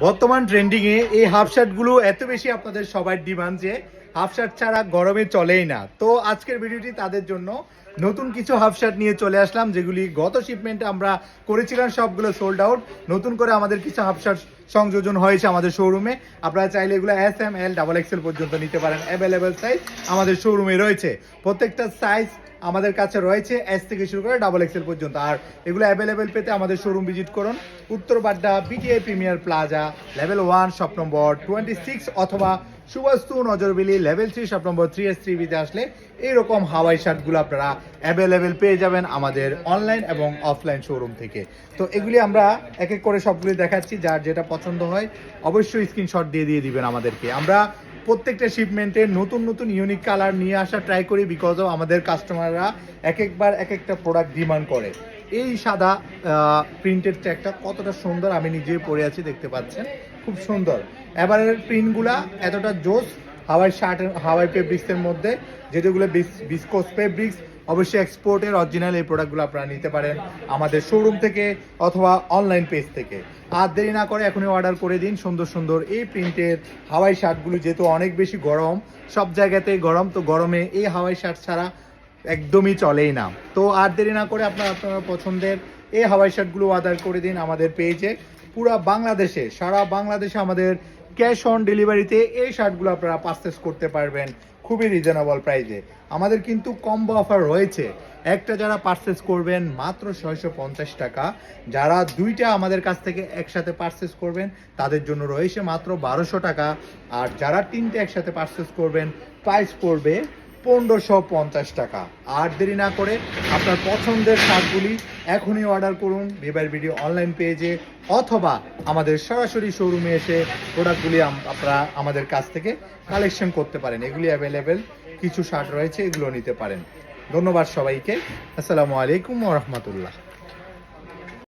বর্তমান ট্রেন্ডিংয়ে এই হাফ শার্টগুলো এত বেশি আপনাদের সবার ডিমান্ড যে হাফ শার্ট ছাড়া গরমে চলেই না। তো আজকের ভিডিওটি তাদের জন্য। নতুন কিছু হাফ শার্ট নিয়ে চলে আসলাম, যেগুলি গত শিপমেন্টে আমরা করেছিলাম, সবগুলো সোল্ড আউট নতুন করে আমাদের কিছু হাফ শার্ট সংযোজন হয়েছে আমাদের শোরুমে আপনারা চাইলে এগুলো S M L double XL পর্যন্ত নিতে পারেন। অ্যাভেলেবেল সাইজ আমাদের শোরুমে রয়েছে। প্রত্যেকটা সাইজ আমাদের কাছে রয়েছে এস থেকে শুরু করে ডাবল এক্সেল পর্যন্ত। আর এগুলো অ্যাভেলেবেল পেতে আমাদের শোরুম ভিজিট করুন। উত্তর Badda BTI premier plaza level one shop number twenty six অথবা Subastu Nazar Valley level three shop number three S three বিতে আসলে এইরকম হাওয়াই শার্টগুলো আপনারা অ্যাভেলেবেল পেয়ে যাবেন আমাদের অনলাইন এবং অফলাইন শোরুম থেকে। তো এগুলি আমরা এক এক করে সবগুলি দেখাচ্ছি, যার যেটা পছন্দ হয় অবশ্যই স্ক্রিনশট দিয়ে দিয়ে দিবেন আমাদেরকে। আমরা প্রত্যেকটা শিপমেন্টে নতুন নতুন ইউনিক কালার নিয়ে আসা ট্রাই করি বিকজ অফ আমাদের কাস্টমাররা এক একবার এক একটা প্রোডাক্ট ডিমান্ড করে। এই সাদা প্রিন্টেড ট্যাগটা কতটা সুন্দর আমি নিজেই পরে আছি, দেখতে পাচ্ছেন। খুব সুন্দর। এবারের প্রিন্টগুলা এতটা জোস, হাওয়াই শার্ট, হাওয়াই ফেব্রিক্সের মধ্যে, যেগুলো বিস্কোস ফেব্রিক্স অবশ্যই এক্সপোর্টের অরিজিনাল এই প্রোডাক্টগুলো আপনারা নিতে পারেন আমাদের শোরুম থেকে অথবা অনলাইন পেজ থেকে। আর দেরি না করে এখনই অর্ডার করে দিন, সুন্দর সুন্দর এই প্রিন্টের হাওয়াই শার্টগুলো যেহেতু অনেক বেশি গরম, সব জায়গাতেই গরম, তো গরমে এই হাওয়াই শার্ট ছাড়া একদমই চলেই না। তো আর দেরি না করে আপনার আপনার পছন্দের এই হাওয়াই শার্টগুলো অর্ডার করে দিন আমাদের পেজে পুরা বাংলাদেশে, সারা বাংলাদেশে আমাদের ক্যাশ অন ডেলিভারিতে এই শার্টগুলো আপনারা পারচেস করতে পারবেন খুবই রিজনেবল প্রাইসে আমাদের কিন্তু কম্বো অফার রয়েছে। একটা যারা পারচেস করবেন মাত্র ছয়শো পঞ্চাশ টাকা। যারা দুইটা আমাদের কাছ থেকে একসাথে পারচেস করবেন, তাদের জন্য রয়েছে মাত্র বারোশো টাকা। আর যারা তিনটে একসাথে পারচেস করবেন প্রাইস পড়বে পনেরোশো পঞ্চাশ টাকা। আর দেরি না করে আপনার পছন্দের শার্টগুলি এখনই অর্ডার করুন ভিভার ভিডিও অনলাইন পেজে অথবা আমাদের সরাসরি শোরুমে এসে প্রোডাক্টগুলি আপনারা আমাদের কাছ থেকে কালেকশন করতে পারেন। এগুলি অ্যাভেলেবেল কিছু শার্ট রয়েছে, এগুলো নিতে পারেন। ধন্যবাদ সবাইকে। আসসালামু আলাইকুম রহমতুল্লাহ।